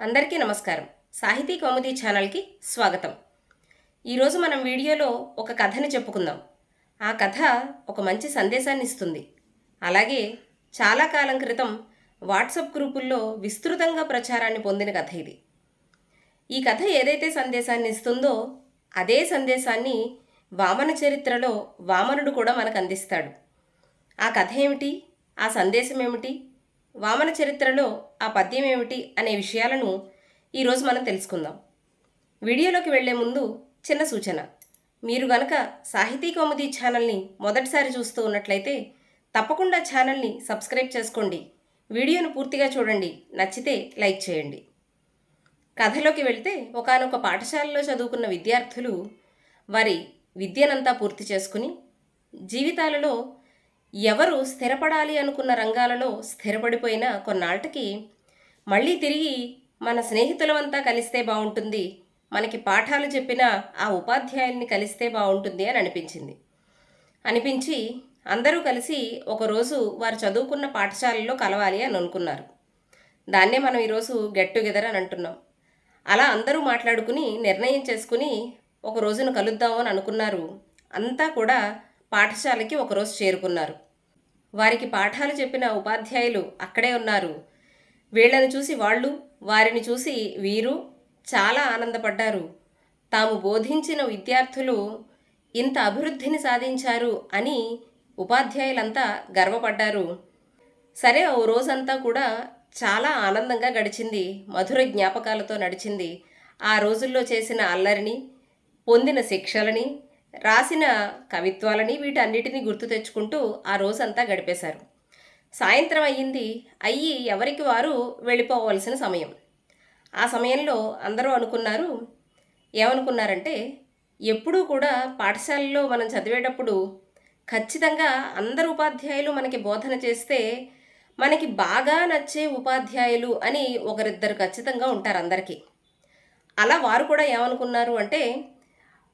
అందరికీ నమస్కారం. సాహితీ కౌముది ఛానల్కి స్వాగతం. ఈరోజు మనం వీడియోలో ఒక కథని చెప్పుకుందాం. ఆ కథ ఒక మంచి సందేశాన్ని ఇస్తుంది. అలాగే చాలా కాలం క్రితం వాట్సాప్ గ్రూపుల్లో విస్తృతంగా ప్రచారాన్ని పొందిన కథ ఇది. ఈ కథ ఏదైతే సందేశాన్ని ఇస్తుందో అదే సందేశాన్ని వామన చరిత్రలో వామనుడు కూడా మనకు అందిస్తాడు. ఆ కథ ఏమిటి? ఆ సందేశం ఏమిటి? వామన చరిత్రలో ఆ పద్యం ఏమిటి అనే విషయాలను ఈరోజు మనం తెలుసుకుందాం. వీడియోలోకి వెళ్ళే ముందు చిన్న సూచన. మీరు గనక సాహితీ కౌముది ఛానల్ని మొదటిసారి చూస్తూ ఉన్నట్లయితే తప్పకుండా ఛానల్ని సబ్స్క్రైబ్ చేసుకోండి. వీడియోను పూర్తిగా చూడండి. నచ్చితే లైక్ చేయండి. కథలోకి వెళ్తే ఒకానొక పాఠశాలలో చదువుకున్న విద్యార్థులు వారి విద్యనంతా పూర్తి చేసుకుని జీవితాలలో ఎవరు స్థిరపడాలి అనుకున్న రంగాలలో స్థిరపడిపోయిన కొన్నాళ్ళకి మళ్ళీ తిరిగి మన స్నేహితులమంతా కలిస్తే బాగుంటుంది మనకి పాఠాలు చెప్పిన ఆ ఉపాధ్యాయుల్ని కలిస్తే బాగుంటుంది అని అనిపించింది. అనిపించి అందరూ కలిసి ఒకరోజు వారు చదువుకున్న పాఠశాలలో కలవాలి అని అనుకున్నారు. దాన్నే మనం ఈరోజు గెట్ టుగెదర్ అని అంటున్నాం. అలా అందరూ మాట్లాడుకుని నిర్ణయం చేసుకుని ఒక రోజును కలుద్దాము అని అనుకున్నారు. అంతా కూడా పాఠశాలకి ఒకరోజు చేరుకున్నారు. వారికి పాఠాలు చెప్పిన ఉపాధ్యాయులు అక్కడే ఉన్నారు. వీళ్ళని చూసి వాళ్ళు వారిని చూసి వీరు చాలా ఆనందపడ్డారు. తాము బోధించిన విద్యార్థులు ఇంత అభివృద్ధిని సాధించారు అని ఉపాధ్యాయులంతా గర్వపడ్డారు. సరే ఓ రోజంతా కూడా చాలా ఆనందంగా గడిచింది మధుర జ్ఞాపకాలతో నడిచింది. ఆ రోజుల్లో చేసిన అల్లరిని పొందిన శిక్షలని రాసిన కవిత్వాలని వీటన్నిటిని గుర్తు తెచ్చుకుంటూ ఆ రోజంతా గడిపేశారు. సాయంత్రం అయ్యింది. అయ్యి ఎవరికి వారు వెళ్ళిపోవలసిన సమయం. ఆ సమయంలో అందరూ అనుకున్నారు ఏమనుకున్నారంటే ఎప్పుడూ కూడా పాఠశాలలో మనం చదివేటప్పుడు ఖచ్చితంగా అందరు ఉపాధ్యాయులు మనకి బోధన చేస్తే మనకి బాగా నచ్చే ఉపాధ్యాయులు అని ఒకరిద్దరు ఖచ్చితంగా ఉంటారు అందరికీ. అలా వారు కూడా ఏమనుకున్నారు అంటే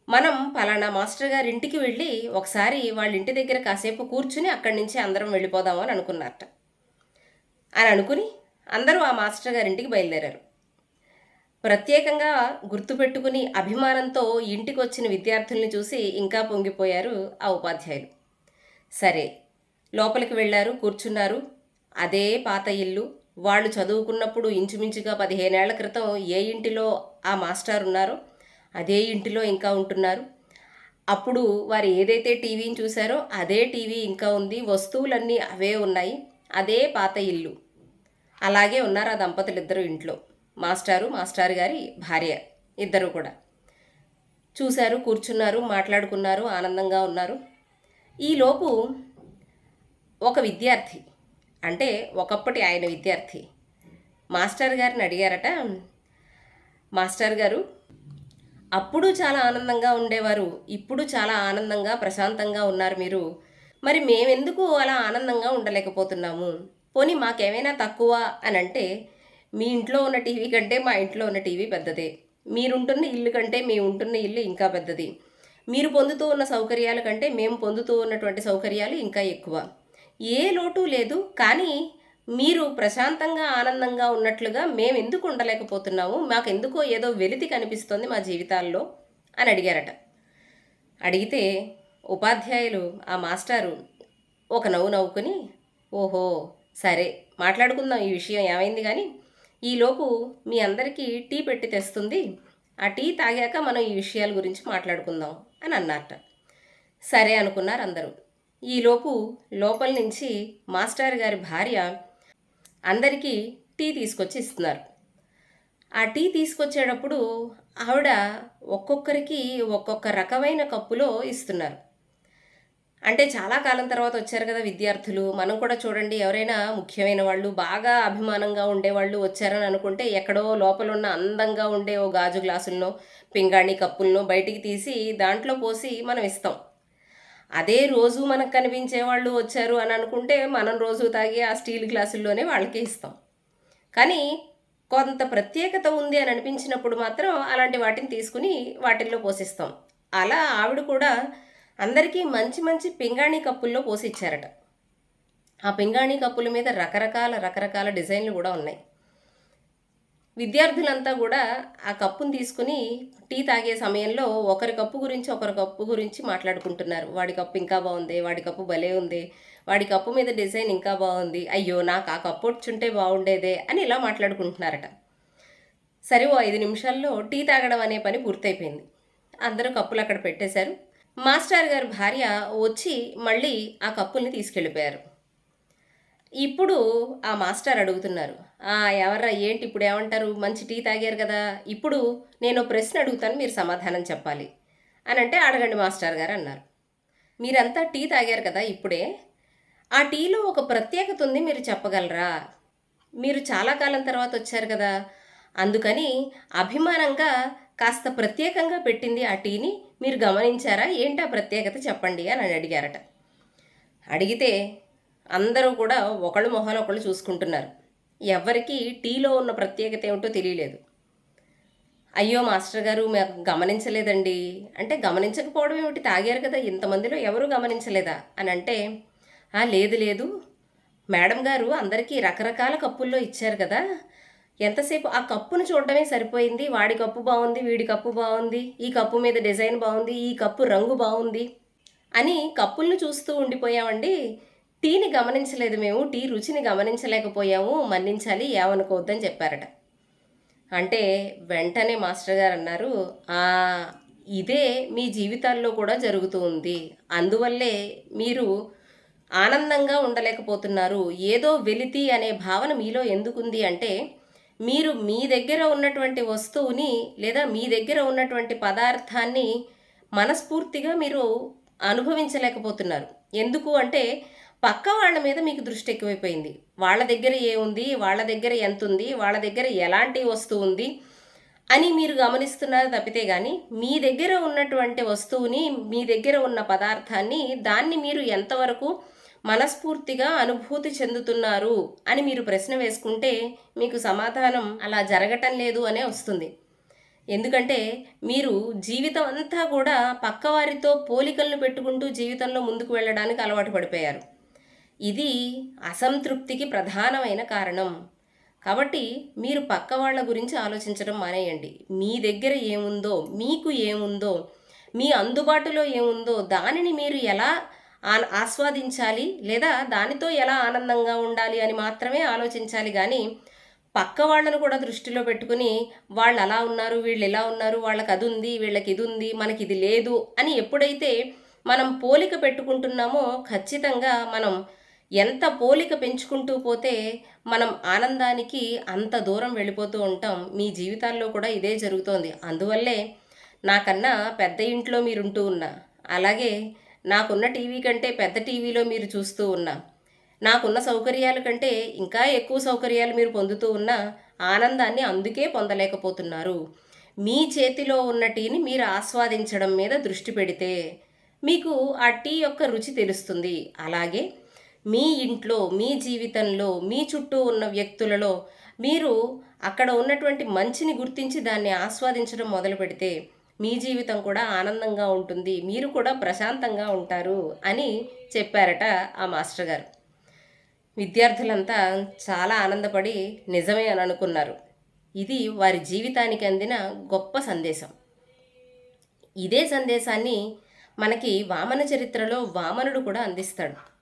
మనం పలానా మాస్టర్ గారి ఇంటికి వెళ్ళి ఒకసారి వాళ్ళ ఇంటి దగ్గర కాసేపు కూర్చుని అక్కడి నుంచి అందరం వెళ్ళిపోదాము అని అనుకున్నారట. అని అనుకుని అందరూ ఆ మాస్టర్ గారి ఇంటికి బయలుదేరారు. ప్రత్యేకంగా గుర్తుపెట్టుకుని అభిమానంతో ఇంటికి వచ్చిన విద్యార్థుల్ని చూసి ఇంకా పొంగిపోయారు ఆ ఉపాధ్యాయులు. సరే లోపలికి వెళ్ళారు కూర్చున్నారు. అదే పాత ఇల్లు. వాళ్ళు చదువుకున్నప్పుడు ఇంచుమించుగా పదిహేనేళ్ళ క్రితం ఏ ఇంటిలో ఆ మాస్టర్ ఉన్నారో అదే ఇంటిలో ఇంకా ఉంటున్నారు. అప్పుడు వారు ఏదైతే టీవీని చూశారో అదే టీవీ ఇంకా ఉంది. వస్తువులన్నీ అవే ఉన్నాయి. అదే పాత ఇల్లు. అలాగే ఉన్నారు ఆ దంపతులు ఇద్దరు ఇంట్లో. మాస్టారు మాస్టారు గారి భార్య ఇద్దరు కూడా. చూశారు కూర్చున్నారు మాట్లాడుకున్నారు ఆనందంగా ఉన్నారు. ఈలోపు ఒక విద్యార్థి అంటే ఒకప్పటి ఆయన విద్యార్థి మాస్టర్ గారిని అడిగారట. మాస్టర్ గారు అప్పుడు చాలా ఆనందంగా ఉండేవారు. ఇప్పుడు చాలా ఆనందంగా ప్రశాంతంగా ఉన్నారు మీరు. మరి మేమెందుకు అలా ఆనందంగా ఉండలేకపోతున్నాము? పోనీ మాకేమైనా తక్కువ అని అంటే మీ ఇంట్లో ఉన్న టీవీ కంటే మా ఇంట్లో ఉన్న టీవీ పెద్దదే. మీరుంటున్న ఇల్లు కంటే మేము ఉంటున్న ఇల్లు ఇంకా పెద్దది. మీరు పొందుతూ ఉన్న సౌకర్యాల కంటే మేము పొందుతూ ఉన్నటువంటి సౌకర్యాలు ఇంకా ఎక్కువ. ఏ లోటు లేదు. కానీ మీరు ప్రశాంతంగా ఆనందంగా ఉన్నట్లుగా మేము ఎందుకు ఉండలేకపోతున్నాము? మాకు ఎందుకో ఏదో వెలితి కనిపిస్తోంది మా జీవితాల్లో? అని అడిగారట. అడిగితే ఉపాధ్యాయులు ఆ మాస్టారు ఒక నవ్వు నవ్వుకుని ఓహో సరే మాట్లాడుకుందాం ఈ విషయం ఏమైంది కానీ ఈలోపు మీ అందరికీ టీ పెట్టి తెస్తుంది. ఆ టీ తాగాక మనం ఈ విషయాల గురించి మాట్లాడుకుందాం అని అన్నారట. సరే అనుకున్నారు అందరూ. ఈలోపు లోపల నుంచి మాస్టర్ గారి భార్య అందరికీ టీ తీసుకొచ్చి ఇస్తున్నారు. ఆ టీ తీసుకొచ్చేటప్పుడు ఆవిడ ఒక్కొక్కరికి ఒక్కొక్క రకమైన కప్పులో ఇస్తున్నారు. అంటే చాలా కాలం తర్వాత వచ్చారు కదా విద్యార్థులు. మనం కూడా చూడండి ఎవరైనా ముఖ్యమైన వాళ్ళు బాగా అభిమానంగా ఉండేవాళ్ళు వచ్చారని అనుకుంటే ఎక్కడో లోపల ఉన్న అందంగా ఉండే ఓ గాజు గ్లాసులను పింగాణి కప్పులను బయటికి తీసి దాంట్లో పోసి మనం ఇస్తాం. అదే రోజు మనకు కనిపించే వాళ్ళు వచ్చారు అని అనుకుంటే మనం రోజు తాగి ఆ స్టీల్ గ్లాసుల్లోనే వాళ్ళకి ఇస్తాం. కానీ కొంత ప్రత్యేకత ఉంది అని అనిపించినప్పుడు మాత్రం అలాంటి వాటిని తీసుకుని వాటిల్లో పోసిస్తాం. అలా ఆవిడ కూడా అందరికీ మంచి మంచి పింగాణి కప్పుల్లో పోసి ఇచ్చారట ఆ పింగాణి కప్పుల మీద రకరకాల రకరకాల డిజైన్లు కూడా ఉన్నాయి. విద్యార్థులంతా కూడా ఆ కప్పును తీసుకుని టీ తాగే సమయంలో ఒకరి కప్పు గురించి ఒకరి కప్పు గురించి మాట్లాడుకుంటున్నారు. వాడి కప్పు ఇంకా బాగుంది వాడి కప్పు భలే ఉంది వాడి కప్పు మీద డిజైన్ ఇంకా బాగుంది అయ్యో నాకు ఆ కప్పు వచ్చుంటే బాగుండేదే అని ఇలా మాట్లాడుకుంటున్నారట. సరే ఓ ఐదు నిమిషాల్లో టీ తాగడం అనే పని పూర్తయిపోయింది. అందరూ కప్పులు అక్కడ పెట్టేశారు. మాస్టర్ గారి భార్య వచ్చి మళ్ళీ ఆ కప్పుల్ని తీసుకెళ్ళిపోయారు. ఇప్పుడు ఆ మాస్టర్ అడుగుతున్నారు. "ఆ, ఎవర్రా ఏంటి ఇప్పుడు ఏమంటారు? మంచి టీ తాగారు కదా. ఇప్పుడు నేను ప్రశ్న అడుగుతాను మీరు సమాధానం చెప్పాలి. అని అంటే అడగండి మాస్టర్ గారు అన్నారు. మీరంతా టీ తాగారు కదా ఇప్పుడే. ఆ టీలో ఒక ప్రత్యేకత ఉంది మీరు చెప్పగలరా? మీరు చాలా కాలం తర్వాత వచ్చారు కదా. అందుకని అభిమానంగా కాస్త ప్రత్యేకంగా పెట్టింది ఆ టీని మీరు గమనించారా? ఏంటి ఆ ప్రత్యేకత? చెప్పండి అని అడిగారట. అడిగితే అందరూ కూడా ఒకళ్ళు మొహాలు ఒకళ్ళు చూసుకుంటున్నారు. ఎవరికి టీలో ఉన్న ప్రత్యేకత ఏమిటో తెలియలేదు. అయ్యో మాస్టర్ గారు మేము గమనించలేదండి. అంటే గమనించకపోవడం ఏమిటి? తాగారు కదా ఇంతమందిలో ఎవరు గమనించలేదా? అని అంటే "ఆ, లేదు లేదు. మేడం గారు అందరికీ రకరకాల కప్పుల్లో ఇచ్చారు కదా. ఎంతసేపు ఆ కప్పును చూడడమే సరిపోయింది. వాడి కప్పు బాగుంది వీడి కప్పు బాగుంది. ఈ కప్పు మీద డిజైన్ బాగుంది ఈ కప్పు రంగు బాగుంది అని కప్పులను చూస్తూ ఉండిపోయామండి. టీని గమనించలేదు మేము టీ రుచిని గమనించలేకపోయాము మన్నించాలి ఏమనుకోవద్దని చెప్పారట. అంటే వెంటనే మాస్టర్ గారు అన్నారు ఇదే మీ జీవితాల్లో కూడా జరుగుతూ ఉంది. అందువల్లే మీరు ఆనందంగా ఉండలేకపోతున్నారు. ఏదో వెలితి అనే భావన మీలో ఎందుకుంది అంటే మీరు మీ దగ్గర ఉన్నటువంటి వస్తువుని లేదా మీ దగ్గర ఉన్నటువంటి పదార్థాన్ని మనస్ఫూర్తిగా మీరు అనుభవించలేకపోతున్నారు. ఎందుకు అంటే పక్క వాళ్ళ మీద మీకు దృష్టి ఎక్కువైపోయింది. వాళ్ళ దగ్గర ఏముంది వాళ్ళ దగ్గర ఎంత ఉంది వాళ్ళ దగ్గర ఎలాంటి వస్తువు ఉంది అని మీరు గమనిస్తున్నారు తప్పితే కానీ మీ దగ్గర ఉన్నటువంటి వస్తువుని మీ దగ్గర ఉన్న పదార్థాన్ని దాన్ని మీరు ఎంతవరకు మనస్ఫూర్తిగా అనుభూతి చెందుతున్నారు అని మీరు ప్రశ్న వేసుకుంటే మీకు సమాధానం అలా జరగటం లేదు అనే వస్తుంది. ఎందుకంటే మీరు జీవితం అంతా కూడా పక్కవారితో పోలికలను పెట్టుకుంటూ జీవితంలో ముందుకు వెళ్ళడానికి అలవాటు పడిపోయారు. ఇది అసంతృప్తికి ప్రధానమైన కారణం. కాబట్టి మీరు పక్క వాళ్ళ గురించి ఆలోచించడం మానేయండి. మీ దగ్గర ఏముందో మీకు ఏముందో మీ అందుబాటులో ఏముందో దానిని మీరు ఎలా ఆస్వాదించాలి లేదా దానితో ఎలా ఆనందంగా ఉండాలి అని మాత్రమే ఆలోచించాలి కానీ పక్క వాళ్ళను కూడా దృష్టిలో పెట్టుకుని వాళ్ళు అలా ఉన్నారు వీళ్ళు ఎలా ఉన్నారు వాళ్ళకి అది ఉంది వీళ్ళకి ఇది ఉంది మనకి ఇది లేదు అని ఎప్పుడైతే మనం పోలిక పెట్టుకుంటున్నామో ఖచ్చితంగా మనం ఎంత పోలిక పెంచుకుంటూ పోతే మనం ఆనందానికి అంత దూరం వెళ్ళిపోతూ ఉంటాం. మీ జీవితాల్లో కూడా ఇదే జరుగుతోంది. అందువల్లే నాకన్నా పెద్ద ఇంట్లో మీరుంటూ ఉన్నా అలాగే నాకున్న టీవీ కంటే పెద్ద టీవీలో మీరు చూస్తూ ఉన్నా నాకున్న సౌకర్యాల కంటే ఇంకా ఎక్కువ సౌకర్యాలు మీరు పొందుతూ ఉన్న ఆనందాన్ని అందుకే పొందలేకపోతున్నారు. మీ చేతిలో ఉన్న టీని మీరు ఆస్వాదించడం మీద దృష్టి పెడితే మీకు ఆ టీ యొక్క రుచి తెలుస్తుంది. అలాగే మీ ఇంట్లో మీ జీవితంలో మీ చుట్టూ ఉన్న వ్యక్తులలో మీరు అక్కడ ఉన్నటువంటి మంచిని గుర్తించి దాన్ని ఆస్వాదించడం మొదలు పెడితే మీ జీవితం కూడా ఆనందంగా ఉంటుంది మీరు కూడా ప్రశాంతంగా ఉంటారు అని చెప్పారట ఆ మాస్టర్ గారు. విద్యార్థులంతా చాలా ఆనందపడి నిజమే అని అనుకున్నారు. ఇది వారి జీవితానికి అందిన గొప్ప సందేశం. ఇదే సందేశాన్ని మనకి వామన చరిత్రలో వామనుడు కూడా అందిస్తాడు.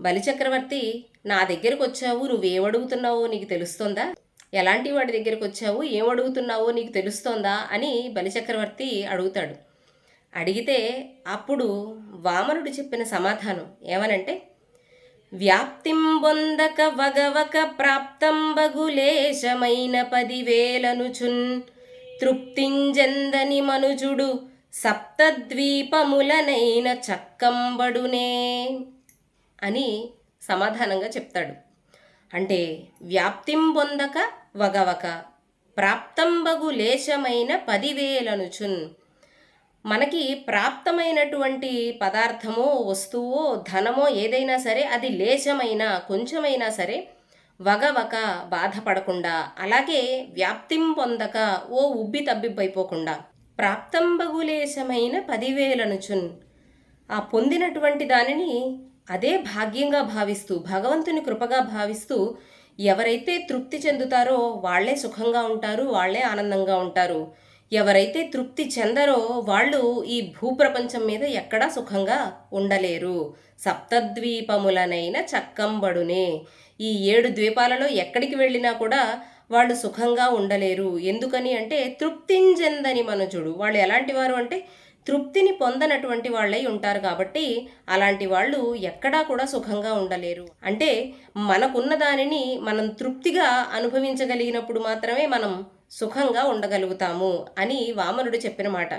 బలిచక్రవర్తి నా దగ్గరకు వచ్చావు నువ్వేమడుగుతున్నావో నీకు తెలుస్తోందా? ఎలాంటి వాడి దగ్గరకు వచ్చావు ఏమడుగుతున్నావో నీకు తెలుస్తోందా? అని బలిచక్రవర్తి అడుగుతాడు. అడిగితే అప్పుడు వామనుడు చెప్పిన సమాధానం ఏమనంటే వ్యాప్తిం బొందక వగవక ప్రాప్తం బగులేశమైన పదివేలనుచున్ తృప్తింజందని మనుజుడు సప్తద్వీపములనైన చక్కంబడునే. అని సమాధానంగా చెప్తాడు. అంటే వ్యాప్తింబొందక వగవక ప్రాప్తంబగు లేశమైన పదివేలనుచున్. మనకి ప్రాప్తమైనటువంటి పదార్థమో వస్తువో ధనమో ఏదైనా సరే అది లేశమైనా కొంచెమైనా సరే వగవక బాధపడకుండా అలాగే వ్యాప్తిం పొందక ఓ ఉబ్బి తబ్బిబ్బైపోకుండా ప్రాప్తంబగులేశమైన పదివేలనుచున్. ఆ పొందినటువంటి దానిని అదే భాగ్యంగా భావిస్తూ భగవంతుని కృపగా భావిస్తూ ఎవరైతే తృప్తి చెందుతారో వాళ్ళే సుఖంగా ఉంటారు వాళ్ళే ఆనందంగా ఉంటారు. ఎవరైతే తృప్తి చెందరో వాళ్ళు ఈ భూప్రపంచం మీద ఎక్కడా సుఖంగా ఉండలేరు. సప్తద్వీపములనైన చక్కంబడునే. ఈ ఏడు ద్వీపాలలో ఎక్కడికి వెళ్ళినా కూడా వాళ్ళు సుఖంగా ఉండలేరు. ఎందుకని అంటే తృప్తించెందని మనుజుడు. వాళ్ళు ఎలాంటి వారు అంటే తృప్తిని పొందనటువంటి వాళ్ళై ఉంటారు కాబట్టి అలాంటి వాళ్ళు ఎక్కడా కూడా సుఖంగా ఉండలేరు. అంటే మనకున్న దానిని మనం తృప్తిగా అనుభవించగలిగినప్పుడు మాత్రమే మనం సుఖంగా ఉండగలుగుతాము అని వామనుడు చెప్పిన మాట.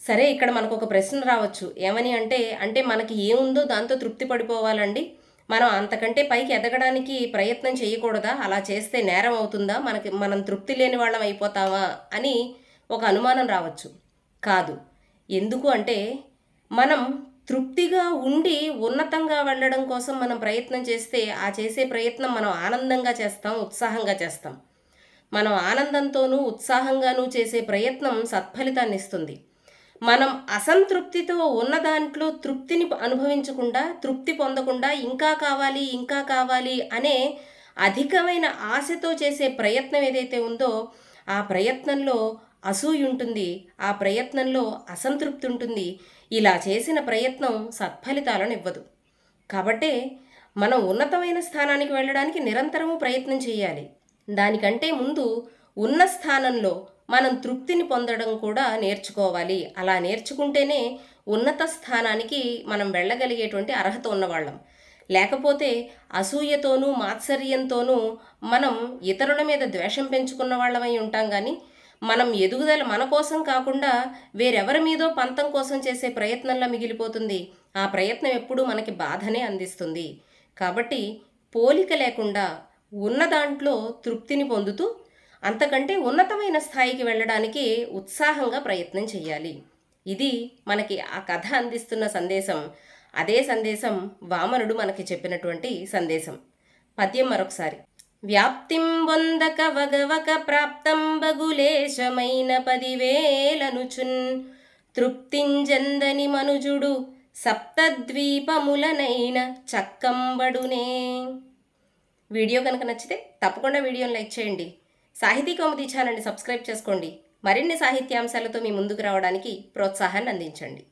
సరే ఇక్కడ మనకు ఒక ప్రశ్న రావచ్చు. ఏమని అంటే అంటే మనకి ఏముందో దాంతో తృప్తి పడిపోవాలండి? మనం అంతకంటే పైకి ఎదగడానికి ప్రయత్నం చేయకూడదా? అలా చేస్తే నేరం అవుతుందా? మనకి మనం తృప్తి లేని వాళ్ళం అయిపోతామా? అని ఒక అనుమానం రావచ్చు. కాదు. ఎందుకు అంటే మనం తృప్తిగా ఉండి ఉన్నతంగా వెళ్ళడం కోసం మనం ప్రయత్నం చేస్తే ఆ చేసే ప్రయత్నం మనం ఆనందంగా చేస్తాం ఉత్సాహంగా చేస్తాం. మనం ఆనందంతోనూ ఉత్సాహంగానూ చేసే ప్రయత్నం సత్ఫలితాన్ని ఇస్తుంది. మనం అసంతృప్తితో ఉన్న దాంట్లో తృప్తిని అనుభవించకుండా తృప్తి పొందకుండా ఇంకా కావాలి ఇంకా కావాలి అనే అధికమైన ఆశతో చేసే ప్రయత్నం ఏదైతే ఉందో ఆ ప్రయత్నంలో అసూయ ఉంటుంది ఆ ప్రయత్నంలో అసంతృప్తి ఉంటుంది. ఇలా చేసిన ప్రయత్నం సత్ఫలితాలను ఇవ్వదు కాబట్టే మనం ఉన్నతమైన స్థానానికి వెళ్ళడానికి నిరంతరము ప్రయత్నం చేయాలి. దానికంటే ముందు ఉన్న స్థానంలో మనం తృప్తిని పొందడం కూడా నేర్చుకోవాలి. అలా నేర్చుకుంటేనే ఉన్నత స్థానానికి మనం వెళ్ళగలిగేటువంటి అర్హత ఉన్నవాళ్ళం. లేకపోతే అసూయతోనూ మాత్సర్యంతోనూ మనం ఇతరుల మీద ద్వేషం పెంచుకున్న వాళ్ళమై ఉంటాం కానీ మనం ఎదుగుదల మన కోసం కాకుండా వేరెవరి మీదో పంతం కోసం చేసే ప్రయత్నంలా మిగిలిపోతుంది. ఆ ప్రయత్నం ఎప్పుడూ మనకి బాధనే అందిస్తుంది. కాబట్టి పోలిక లేకుండా ఉన్న దాంట్లో తృప్తిని పొందుతూ అంతకంటే ఉన్నతమైన స్థాయికి వెళ్ళడానికి ఉత్సాహంగా ప్రయత్నం చేయాలి ఇది మనకి ఆ కథ అందిస్తున్న సందేశం. అదే సందేశం వామనుడు మనకి చెప్పినటువంటి సందేశం. పద్యం మరొకసారి. వ్యాప్తిం వందక వగవక ప్రాప్తం బగులేశమైన పదివేలనుచున్. తృప్తింజందని మనుజుడు సప్తద్వీపములనైన చక్కంబడునే. వీడియో కనుక నచ్చితే తప్పకుండా వీడియోని లైక్ చేయండి. సాహితీ కౌముది ఛానల్ని సబ్స్క్రైబ్ చేసుకోండి. మరిన్ని సాహిత్యాంశాలతో మీ ముందుకు రావడానికి ప్రోత్సాహాన్ని అందించండి.